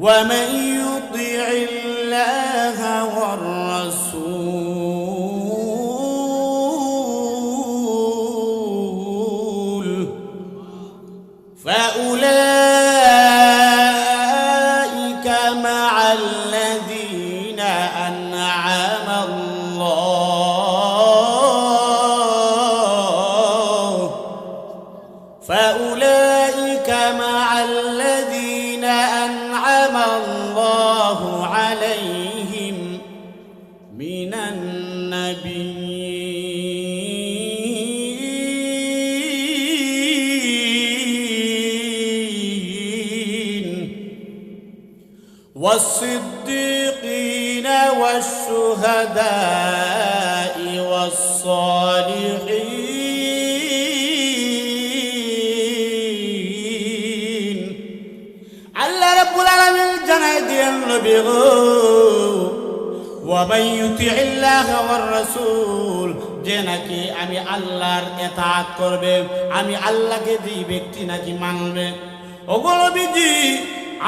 ومن يطع الله والرسول أنعم الله عليهم من النبيين والصديقين والشهداء والصالحين গো ওয়ামান ইউতিইল্লাহ ওয়ার রাসূল যে নাকি আমি আল্লাহর এতাআত করবে, আমি আল্লাহকে যে ব্যক্তি নাকি মানবে। ওগো নবীজি,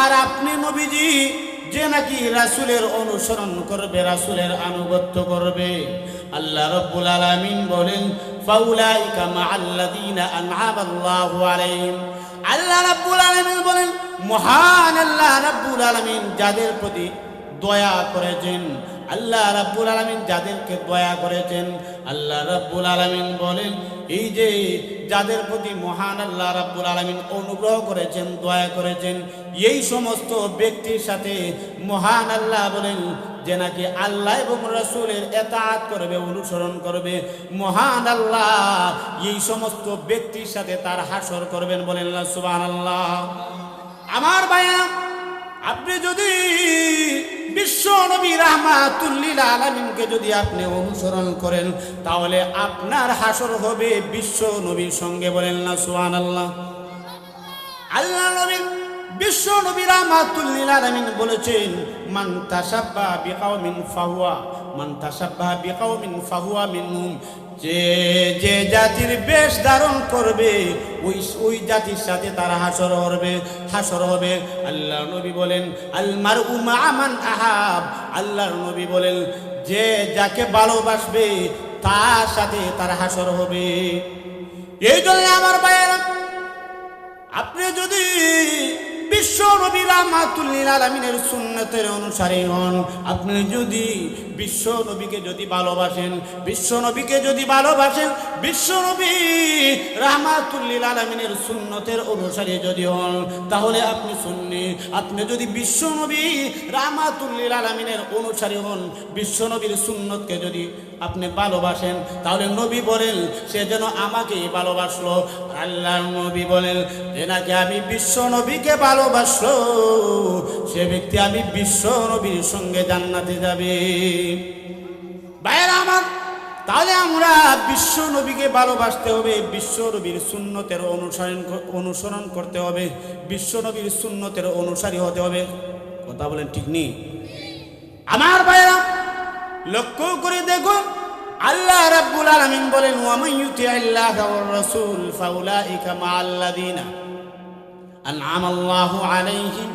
আর আপনি নবীজি, যে নাকি রাসূলের অনুসরণ করবে, রাসুলের আনুগত্য করবে। আল্লাহ রাব্বুল আলামিন বলেন, ফাউলাইকা মাআল্লাযীনা আন'আমাল্লাহু আলাইহিম। আল্লাহ রাব্বুল আলামিন বলেন মহান আল্লাহ রাব্বুল আলামিন যাদের প্রতি দয়া করেছেন আল্লাহ রাব্বুল আলামিন যাদেরকে দয়া করেছেন, আল্লাহ রাব্বুল আলামিন বলেন, এই যে যাদের প্রতি মহান আল্লাহ রাব্বুল আলামিন অনুগ্রহ করেছেন, দয়া করেছেন, এই সমস্ত ব্যক্তির সাথে মহান আল্লাহ বলেন যে নাকি আল্লাহ এবং রসুলের এতাত করবে, অনুসরণ করবে। মহান আল্লাহ এই সমস্ত ব্যক্তির সাথে তার হাসর করবেন বলেন সুবাহ আল্লাহ আমার ভাইয়া, আপনি যদি নবী রাহমাতুল্লিল আলমিনকে যদি আপনি অনুসরণ করেন, তাহলে আপনার হাসর হবে বিশ্ব নবীর সঙ্গে বলেন না সুহান আল্লাহ আল্লাহ নবী, বিশ্ব নবী রাহমাতুল্লিল আলামিন বলেছেন, মান তাসাব্বা বিকাউমিন ফাহুয়া, মান তাসাব্বা বিকাউমিন ফাহুয়া মিনহুম। যে যে জাতির বেশ ধারণ করবে, ওই ওই জাতির সাথে তারা হাসর হবে হাসর হবে। আল্লাহ নবী বলেন আল মারউ মা মান আহাব। আল্লাহর নবী বলেন, যে যাকে ভালোবাসবে, তার সাথে তার হাসর হবে। এই জন্য আমার ভাইয়েরা, আপনি যদি বিশ্ব নবী রাহমাতুল্লিল আলামিনের সুন্নতের অনুসারী হন, আপনি যদি বিশ্ব নবীকে যদি ভালোবাসেন বিশ্ব নবীকে যদি ভালোবাসেন বিশ্ব নবী রাহমাতুল্লিল আলামিনের সুন্নতের অনুসারী যদি হন, তাহলে আপনি সুন্নি। আপনি যদি বিশ্ব নবী রাহমাতুল্লিল আলামিনের অনুসারী হন বিশ্ব নবীর সুন্নতকে যদি আপনি ভালোবাসেন, তাহলে নবী বলেন, সে যেন আমাকেই ভালোবাসলো। আল্লাহর নবী বলেন, যে নাকি আমি বিশ্ব নবীকে ভালোবাসলো, সে ব্যক্তি আমি বিশ্ব নবীর সঙ্গে জান্নাতে যাবে। বাইরে আমার, তাহলে আমরা বিশ্ব নবীকে ভালোবাসতে হবে, বিশ্ব নবীর সুন্নতের অনুসরণ অনুসরণ করতে হবে, বিশ্ব নবীর সুন্নতের অনুসারী হতে হবে। কথা বলেন ঠিক নেই আমার ভাইরা লক্ষ্য করে দেখুন আল্লাহ রাব্বুল আলামিন বলেন, ওয়ামান ইউতিআল্লাহ ওয়ার রাসূল ফাউলাইকা মাআল্লাযিনা আন'আমাল্লাহু আলাইহিম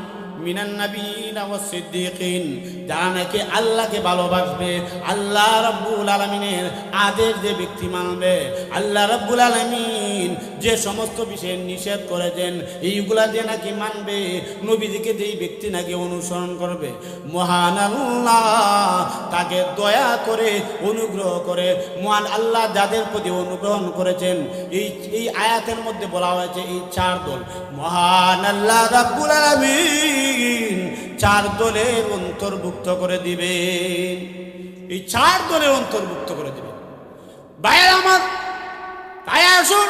মিনান নাবিয়িন ওয়াস সিদ্দিকিন যারা নাকি আল্লাহকে ভালোবাসবে, আল্লাহ রাব্বুল আলামিনের আদেশ যে ব্যক্তি মানবে, আল্লাহ রাব্বুল আলামিন যে সমস্ত বিষয়ে নিষেধ করেছেন, এইগুলা যে নাকি মানবে, নবীজিকে যেই ব্যক্তি নাকি অনুসরণ করবে। মহান আল্লাহ তাকে দয়া করে, অনুগ্রহ করে, মহান আল্লাহ যাদের প্রতি অনুগ্রহ করেছেন, এই এই আয়াতের মধ্যে বলা হয়েছে, এই চার দল। মহান আল্লাহ রাব্বুল আলামিন চার দলের অন্তর্ভুক্ত করে দিবে এই চার দলের অন্তর্ভুক্ত করে দিবে ভাইয়ের আমার, তাই আসুন।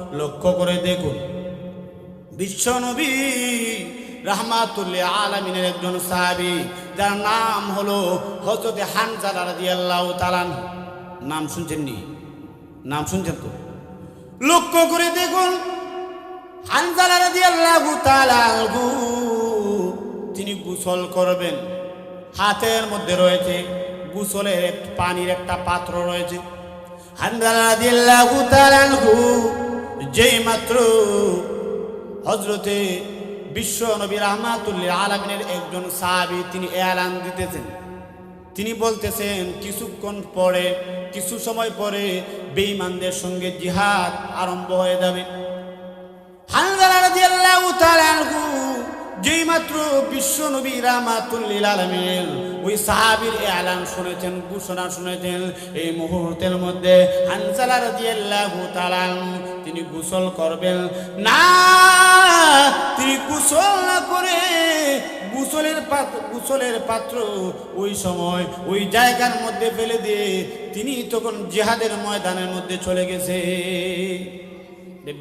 লক্ষ্য করে দেখুন। বিশ্ব নবী রাহমাতুল্লাহ আলমিনের একজন সাহাবি, যার নাম হলো হজরত হানজালা রাদিয়াল্লাহু তালান নাম শুনছেন নি নাম শুনছেন তো? লক্ষ্য করে দেখুন হানজালা রাদিয়াল্লাহু তাআলা আনহু, তিনি গুসল করবেন। হাতের মধ্যে রয়েছে গোসলের পানির একটা পাত্র রয়েছে। হানজালা রাদিয়াল্লাহু তাআলা আনহু যেই মাত্র হজরতে বিশ্ব নবী রহমাতুল্লাহ আলমিনের একজন সাহাবি তিনি এলান দিতেছেন। তিনি বলতেছেন, কিছুক্ষণ পরে, কিছু সময় পরে বেঈমানদের সঙ্গে জিহাদ আরম্ভ হয়ে যাবে। যেই মাত্র বিশ্ব নবী রাহমাতুল্লিল আলামিন ওই সাহাবীর এলান শুনেছেন, ঘোষণা শুনেছেন, এই মুহূর্তের মধ্যে হানজালা রাদিয়াল্লাহু তাআলা তিনি গোসল করবেন। না, তিনি গোসল না করে গোসলের পাত্র গোসলের পাত্র ওই সময় ওই জায়গার মধ্যে ফেলে দিয়ে তিনি তখন জেহাদের ময়দানের মধ্যে চলে গেছে।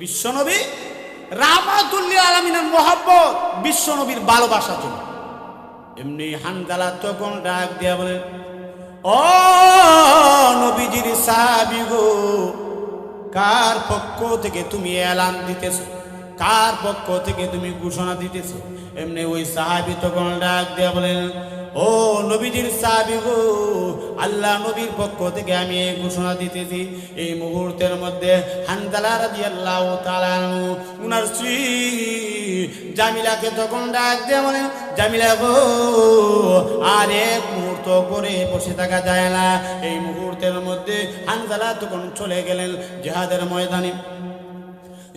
বিশ্বনবী রামাতুল্লিল আলমিনের মোহাব্বত বিশ্বনবীর ভালোবাসা ছিল এমনি হানজালা তখন ডাক দিয়া বলেন ও নবীজির সাহাবি গো কার পক্ষ থেকে তুমি এলান দিতেছ? কার পক্ষ থেকে তুমি ঘোষণা দিতেছ? এমনি ওই সাহাবি তখন ডাক দিয়া বলেন ও নবীজির সাহাবি গো, আল্লাহ নবীর পক্ষ থেকে আমি এই ঘোষণা দিতেছি, এই মুহূর্তের মধ্যে হানজালা তাআলা আনহু, উনার স্ত্রী জামিলাকে তখন ডাক দিয়ে বলেন জামিলা গো, আর এক মুহূর্ত করে বসে থাকা যায় না। এই মুহূর্তের মধ্যে হানজালা তখন চলে গেলেন জেহাদের ময়দানে।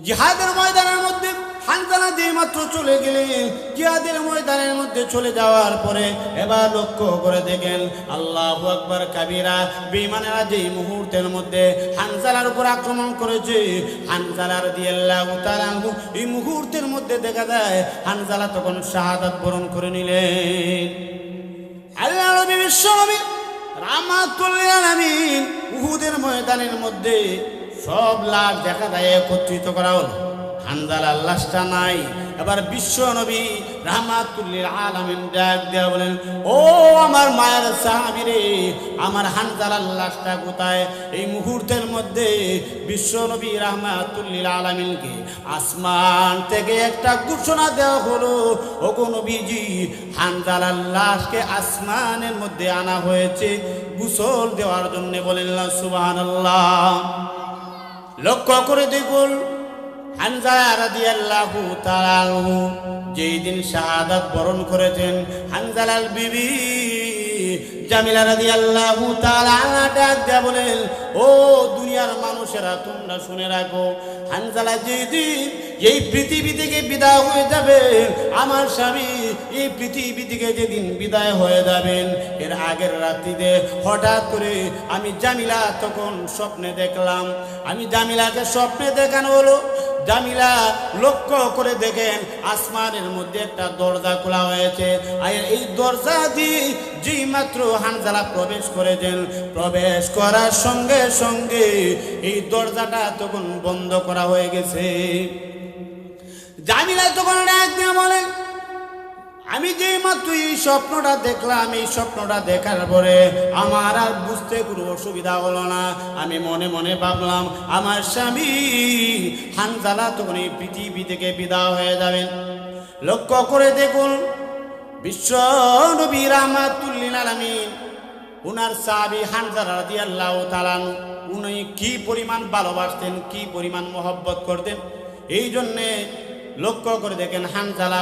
জেহাদের ময়দানের মধ্যে হানজালা যে মাত্র চলে গেলেন। জিহাদের ময়দানের মধ্যে চলে যাওয়ার পরে এবার লক্ষ্য করে দেখেন আল্লাহ আকবর কাবিরা বেইমানেরা যেই মুহূর্তের মধ্যে হানজালার উপর আক্রমণ করেছে হানজালার দিয়ে আল্লাহ এই মুহূর্তের মধ্যে দেখা যায় হানজালা তখন শাহাদাত বরণ করে নিলেন। আল্লাহ উহুদের ময়দানের মধ্যে সব লাশ দেখা যায় একত্রিত করা হলো। হানজালার লাশটা নাই। এবার বিশ্ব নবী রাহমাতুল্লিল আলামিন ডাক দেয়া বলেন, ও আমার মায়ের সাহাবীরে, আমার হানজালার লাশটা কোথায়? এই মুহূর্তের মধ্যে বিশ্ব নবী রাহমাতুল্লিল আলামিনকে আসমান থেকে একটা ঘোষণা দেওয়া হলো ও নবীজি হানজালার লাশকে আসমানের মধ্যে আনা হয়েছে, গোসল দেওয়ার জন্য বলেন সুবহানাল্লাহ। লক্ষ্য করে দেখুন হানজালা রাদিয়াল্লাহু তাআলা আনহু যেই শাহাদাত বরণ করেছেন, হানজালাল বিবি জামিলা রাদিয়াল্লাহু তাআলা ডাক দেয়া বলেন, ও দুনিয়ার মানুষেরা, তোমরা শুনে রাখো, হানজালা যেই দিন এই পৃথিবী থেকে বিদায় হয়ে যাবে, আমার স্বামী এই পৃথিবী থেকে যেদিন বিদায় হয়ে যাবেন, এর আগের রাত্রিতে হঠাৎ করে আমি জামিলা তখন স্বপ্নে দেখলাম, আমি জামিলাকে স্বপ্নে দেখানো হলো জামিলা লক্ষ্য করে দেখেন আসমানের মধ্যে একটা দরজা খোলা হয়েছে। আর এই দরজা দিয়ে যেই মাত্র হানজালা প্রবেশ করেছেন, প্রবেশ করার সঙ্গে সঙ্গে এই দরজাটা তখন বন্ধ করা হয়ে গেছে। জামিলা তখন ডাক বলেন আমি যে মাত্র এই স্বপ্নটা দেখলাম, এই স্বপ্নটা দেখার পরে আমার আর বুঝতে কোনো অসুবিধা হলো না। আমি মনে মনে ভাবলাম, আমার স্বামী হানজালা তখন এই পৃথিবী থেকে বিদায় হয়ে যাবেন। লক্ষ্য করে দেখুন, বিশ্ব নবী রামাতুল্লিল আলামিন, উনার সাহাবি হানজালা রাদিয়াল্লাহু তাআলা উনি কি পরিমাণ ভালোবাসতেন, কি পরিমাণ মহব্বত করতেন, এই জন্যে লক্ষ্য করে দেখেন হানজালা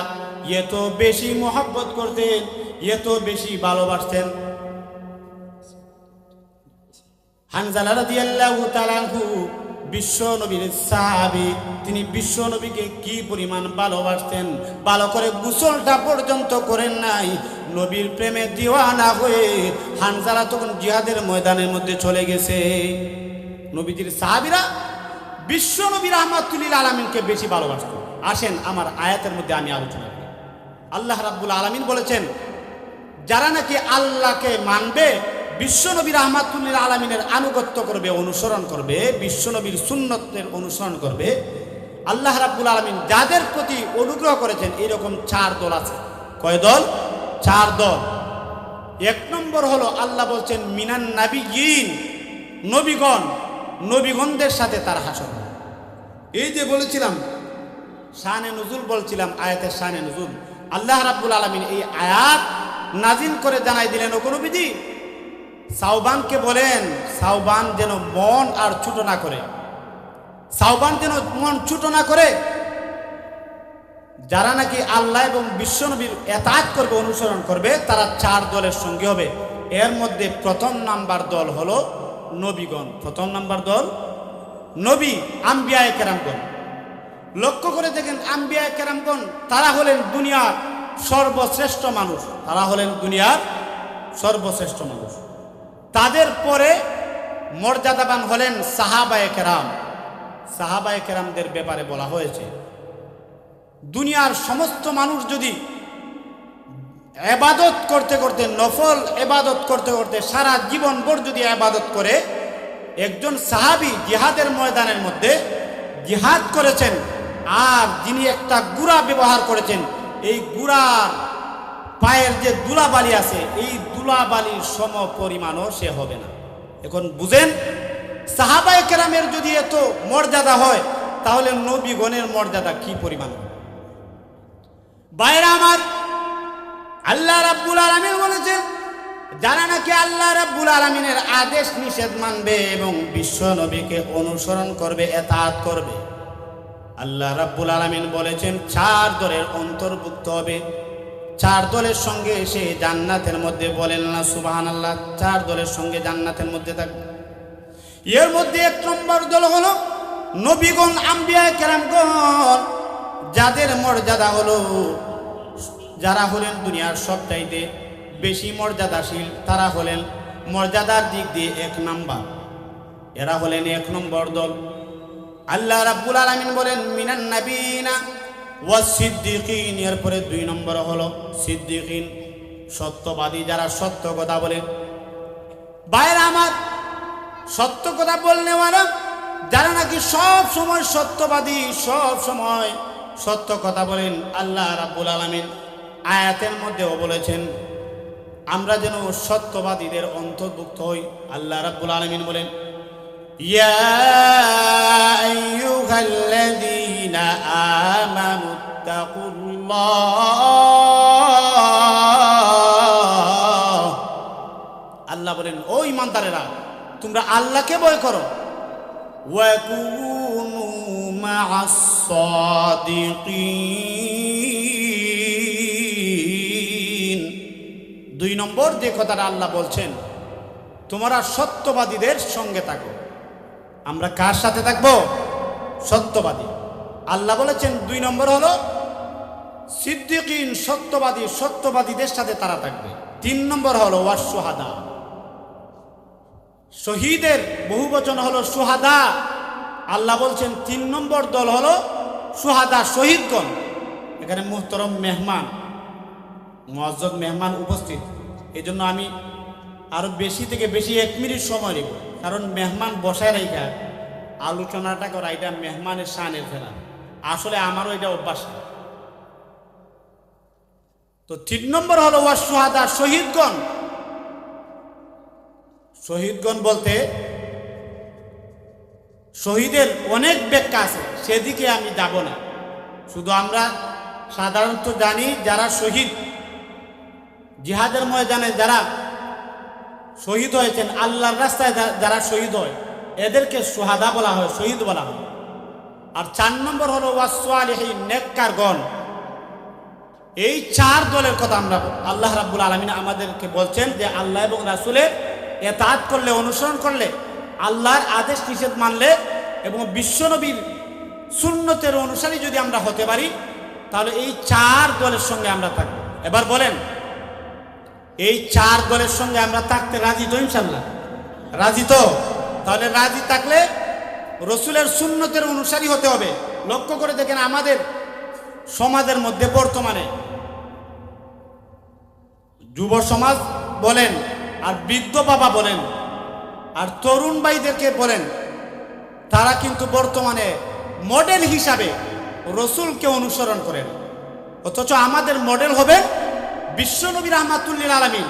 এত বেশি মহব্বত করতেন এত বেশি ভালোবাসতেন। হানজালা রাদিয়াল্লাহু তাআলা আনহু, বিশ্ব নবীর সাহাবী, তিনি বিশ্ব নবীকে কি পরিমাণ ভালোবাসতেন? ভালো করে গোসলটা পর্যন্ত করেন নাই, নবীর প্রেমে দিওয়ানা হয়ে হানজালা তখন জিহাদের ময়দানের মধ্যে চলে গেছে। নবীজির সাহাবীরা বিশ্ব নবী রহমাতুল্লিল আলমিনকে বেশি ভালোবাসত। আসেন, আমার আয়াতের মধ্যে আমি আলোচনা আল্লাহ রাব্বুল আলমিন বলেছেন, যারা নাকি আল্লাহকে মানবে বিশ্বনবীর রহমাতুল্লিল আলমিনের আনুগত্য করবে, অনুসরণ করবে, বিশ্বনবীর সুন্নতের অনুসরণ করবে, আল্লাহ রাব্বুল আলমিন যাদের প্রতি অনুগ্রহ করেছেন, এরকম চার দল আছে। কয় দল? চার দল। এক নম্বর হলো আল্লাহ বলছেন, মিনান নাবিগিন নবীগণ, নবীগণদের সাথে তার হাসন এই যে বলেছিলাম, শানে নজুল বলছিলাম, আয়াতের শানে নজুল। আল্লাহ রাব্বুল আলমিন এই আয়াত নাজিল করে জানাই দিলেন ওকনবিধি সাউবানকে বলেন সাউবান যেন মন আর ছুট না করে। সাউবান যেন মন ছুটো না করে, যারা নাকি আল্লাহ এবং বিশ্বনবীর এতাত করবে, অনুসরণ করবে, তারা চার দলের সঙ্গে হবে। এর মধ্যে প্রথম নাম্বার দল হলো নবীগণ। প্রথম নাম্বার দল নবী আম্বিয়ায় কেরামগণ লক্ষ্য করে দেখেন আম্বিয়ায় কেরামগণ, তারা হলেন দুনিয়ার সর্বশ্রেষ্ঠ মানুষ। তারা হলেন দুনিয়ার সর্বশ্রেষ্ঠ মানুষ। তাদের পরে মর্যাদাবান হলেন সাহাবায়ে কেরাম। সাহাবায়ে কেরামদের ব্যাপারে বলা হয়েছে, দুনিয়ার সমস্ত মানুষ যদি এবাদত করতে করতে, নফল এবাদত করতে করতে সারা জীবন জীবনভর যদি এবাদত করে, একজন সাহাবি জিহাদের ময়দানের মধ্যে জিহাদ করেছেন আর যিনি একটা গুড়া ব্যবহার করেছেন, এই গুড়ার পায়ের যে দুলাবালি আছে, এই দুলাবালির সম পরিমাণও সে হবে না এখন বুঝেন, সাহাবায় কেরামের যদি এত মর্যাদা হয়, তাহলে নবীগণের মর্যাদা কি পরিমাণ? বাইরে আমার, আল্লাহ রাব্বুল আলামিন বলেছেন, যারা নাকি আল্লাহ রাব্বুল আলামিনের আদেশ নিষেধ মানবে এবং বিশ্ব নবীকে অনুসরণ করবে, এতাত করবে আল্লাহ রাব্বুল আলামিন বলেছেন, চার দলের অন্তর্ভুক্ত হবে। চার দলের সঙ্গে সে জান্নাতের মধ্যে বলেন না সুবাহান আল্লাহ চার দলের সঙ্গে জান্নাতের মধ্যে থাকবে এর মধ্যে এক নম্বর দল হলো নবীগণ আম্বিয়া কেরামগণ, যাদের মর্যাদা হলো, যারা হলেন দুনিয়ার সবচাইতে বেশি মর্যাদাশীল, তারা হলেন মর্যাদার দিক দিয়ে এক নাম্বার। এরা হলেন এক নম্বর দল। আল্লাহ রাব্বুল আলামিন বলেন, মিনান নাবিনা ওয়াস সিদ্দিকিন। এরপরে দুই নম্বর হলো সিদ্দিকিন, সত্যবাদী যারা সত্য কথা বলেন বাইরে আমার, সত্য কথা বললে মানে যারা নাকি সব সময় সত্যবাদী, সব সময় সত্য কথা বলেন, আল্লাহ রাব্বুল আলামিন আয়াতের মধ্যেও বলেছেন, আমরা যেন সত্যবাদীদের অন্তর্ভুক্ত হই। আল্লাহ রাব্বুল আলামিন বলেন ইয়া আইয়ুহাল্লাযীনা আমানু তাকুল্লাহ আল্লাহ বলেন, ও ইমানদারেরা তোমরা আল্লাহকে ভয় করো। দুই নম্বর যে কথাটা আল্লাহ বলছেন, তোমরা সত্যবাদীদের সঙ্গে থাকো। আমরা কার সাথে থাকব? সত্যবাদী। আল্লাহ বলেছেন, দুই নম্বর হলো, সিদ্দিকিন সত্যবাদী, সত্যবাদীদের সাথে তারা থাকবে। তিন নম্বর হলো ওয়াসুহাদা শহীদের বহু বচন হলো সুহাদা। আল্লাহ বলছেন, তিন নম্বর দল হলো সুহাদা, শহীদগণ। এখানে মুহতরম মেহমান মসজদ মেহমান উপস্থিত। এই জন্য আমি আরও বেশি থেকে বেশি এক মিনিট সময় নেব কারণ মেহমান বসায় রাইকা আলোচনাটা করা, এটা মেহমানের শানের ফেলা আসলে আমারও এটা অভ্যাস। তো তিন নম্বর হলো, ওয়া সুহাদা শহীদগণ। শহীদগণ বলতে, শহীদের অনেক ব্যাখ্যা আছে, সেদিকে আমি যাব না। শুধু আমরা সাধারণত জানি, যারা শহীদ, জিহাদের ময়দানে যারা শহীদ হয়েছেন, আল্লাহর রাস্তায় যারা শহীদ হয়, এদেরকে সোহাদা বলা হয়, শহীদ বলা হয়। আর চার নম্বর হলো ওয়াসওয়ালিহীন নেককারগণ। এই চার দলের কথা আমরা আল্লাহ রাব্বুল আলমিন আমাদেরকে বলছেন যে আল্লাহ এবং রাসুলের এতাত করলে, অনুসরণ করলে, আল্লাহর আদেশ নিষেধ মানলে এবং বিশ্বনবীর সুন্নতের অনুসারী যদি আমরা হতে পারি, তাহলে এই চার দলের সঙ্গে আমরা থাকব। এবার বলেন এই চার দলের সঙ্গে আমরা থাকতে রাজি তো ইনশাল্লাহ রাজি তো? তাহলে রাজি থাকলে রসুলের সুন্নতের অনুসারী হতে হবে। লক্ষ্য করে দেখেন আমাদের সমাজের মধ্যে বর্তমানে যুব সমাজ বলেন আর বৃদ্ধ বাবা বলেন আর তরুণ ভাইদেরকে বলেন, তারা কিন্তু বর্তমানে মডেল হিসাবে রসুলকে অনুসরণ করেন। অথচ আমাদের মডেল হবে বিশ্বনবী রহমাতুল্লিল আলমিন।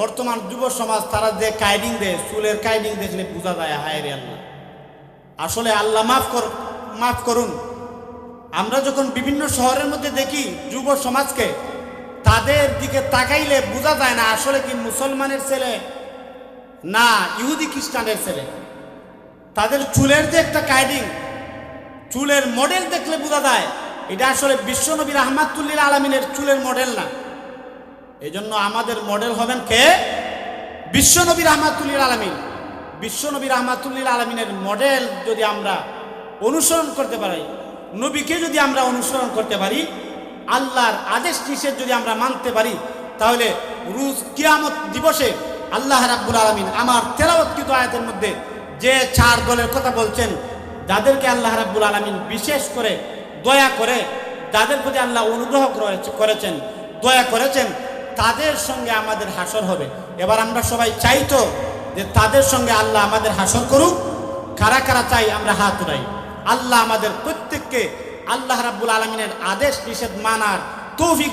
বর্তমান যুব সমাজ, তারা যে কাইডিং দেয়, চুলের কাইডিং দেয় দেখলে বোঝা যায়, হায় রে আল্লাহ। আসলে আল্লাহ মাফ কর, মাফ করুন। আমরা যখন বিভিন্ন শহরের মধ্যে দেখি যুব সমাজকে, তাদের দিকে তাকাইলে বোঝা যায় না, আসলে কি মুসলমানের ছেলে না ইহুদি খ্রিস্টানের ছেলে। তাদের চুলের যে একটা কাইডিং চুলের মডেল দেখলে বোঝা যায়, এটা আসলে বিশ্বনবী রহমাতুল্লিল আলমিনের চুলের মডেল না। এই জন্য আমাদের মডেল হবেন কে? বিশ্বনবী রহমাতুল্লিল আলমিন। বিশ্বনবী রহমাতুল্লিল আলমিনের মডেল যদি আমরা অনুসরণ করতে পারি, নবীকে যদি আমরা অনুসরণ করতে পারি, আল্লাহর আদেশ নিষেধ যদি আমরা মানতে পারি, তাহলে রুজ কিয়ামত দিবসে আল্লাহ রাব্বুল আলমিন আমার তেলাওয়াতকৃত আয়াতের মধ্যে যে চার দলের কথা বলছেন, যাদেরকে আল্লাহ রাব্বুল আলমিন বিশেষ করে দয়া করে, যাদের প্রতি আল্লাহ অনুগ্রহ করেছেন, দয়া করেছেন তাদের সঙ্গে আমাদের হাসর হবে। এবার আমরা সবাই চাই তো যে তাদের সঙ্গে আল্লাহ আমাদের হাসর করুক। কারা কারা চাই আমরা হাত উড়াই আল্লাহ আমাদের প্রত্যেককে আল্লাহ রাব্বুল আলমিনের আদেশ, নিষেধ, মানার তৌফিক